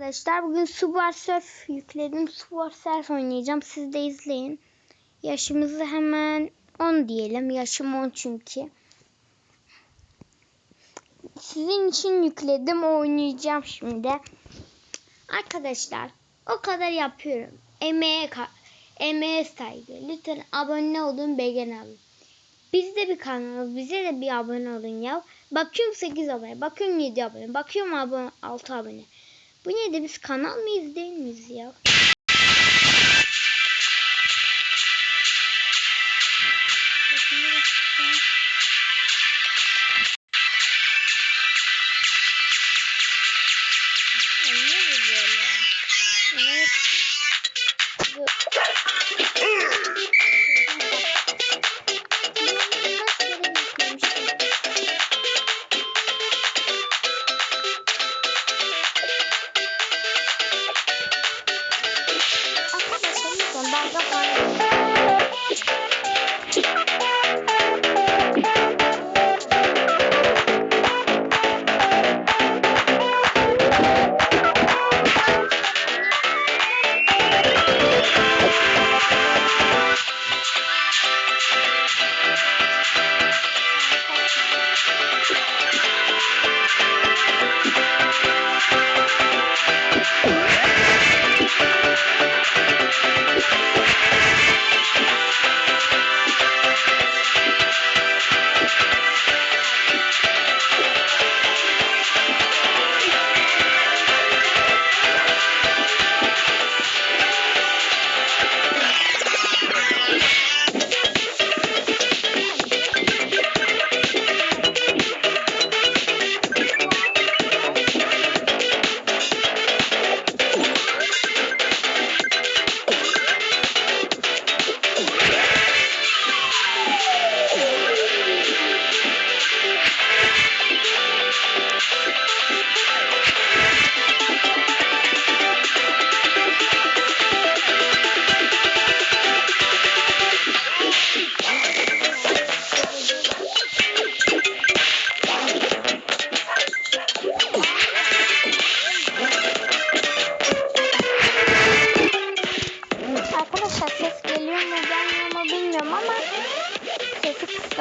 Arkadaşlar bugün Subway Surf yükledim. Subway Surf oynayacağım. Siz de izleyin. Yaşımızı hemen 10 diyelim. Yaşım 10 çünkü. Sizin için yükledim. Oynayacağım şimdi. Arkadaşlar o kadar yapıyorum. Emeğe, emeğe saygı. Lütfen abone olun, beğen alın. Biz de bir kanal, bize de bir abone olun ya. Bakıyorum 8 abone, bakıyorum 7 abone, bakıyorum abone, 6 abone. Bu ne de biz kanal mıyız değil miyiz ya? Evet. Bu-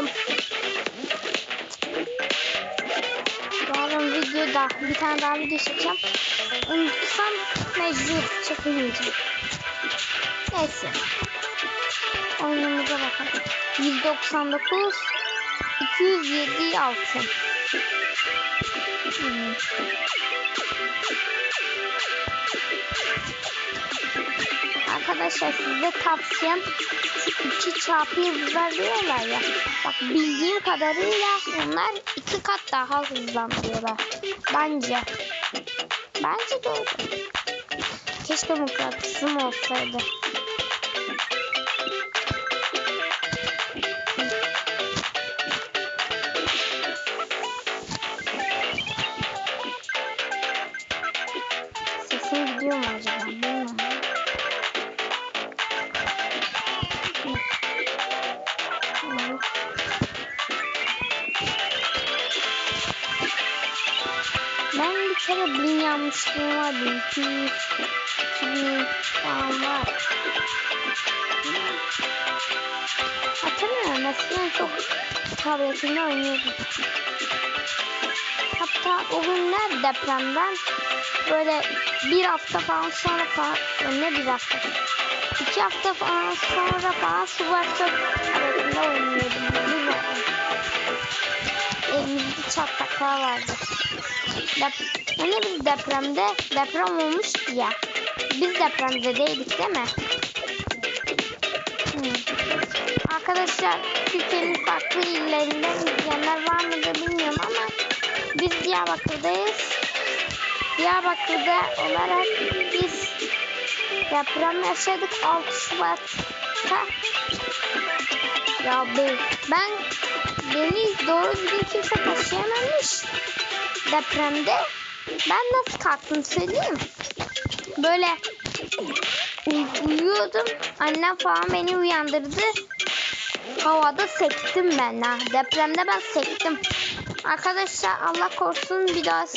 kıstım. Yarın videoda bir tane daha video çekeceğim. Unutsam mecbur çekemeyeceğim. Neyse. Oyunumuza bakalım. 199 207 altın. Hmm. Arkadaşlar size tavsiyem şu iki çarpı yıldızlar diyorlar ya. Bak bildiğim kadarıyla onlar iki kat daha hızlandırıyorlar. Bence. Bence doğru. Keşke mıknatısım olsaydı. Ben bir kere bin yanmışlığım var. 1200, 2000 falan var. Hatırlıyorum. Eskiden çok tabletimde oynuyordum. Hatta o günler depremden böyle bir hafta falan sonra falan ne bir hafta iki hafta falan sonra falan su varsa tabletimde oynuyordum. Elimizde çatlaklar vardı. Dep hani biz depremde deprem olmuştu ya. Biz depremde değildik değil mi? Hmm. Arkadaşlar Türkiye'nin farklı illerinden izleyenler var mıdır bilmiyorum ama biz Diyarbakır'dayız. Diyarbakır'da olarak biz deprem yaşadık 6 Şubat'ta. Ya be, ben beni doğru düzgün kimse taşıyamamış depremde. Ben nasıl kalktım söyleyeyim. Böyle uy- uyuyordum. Annem falan beni uyandırdı. Havada sektim ben ha. Depremde ben sektim. Arkadaşlar Allah korusun bir daha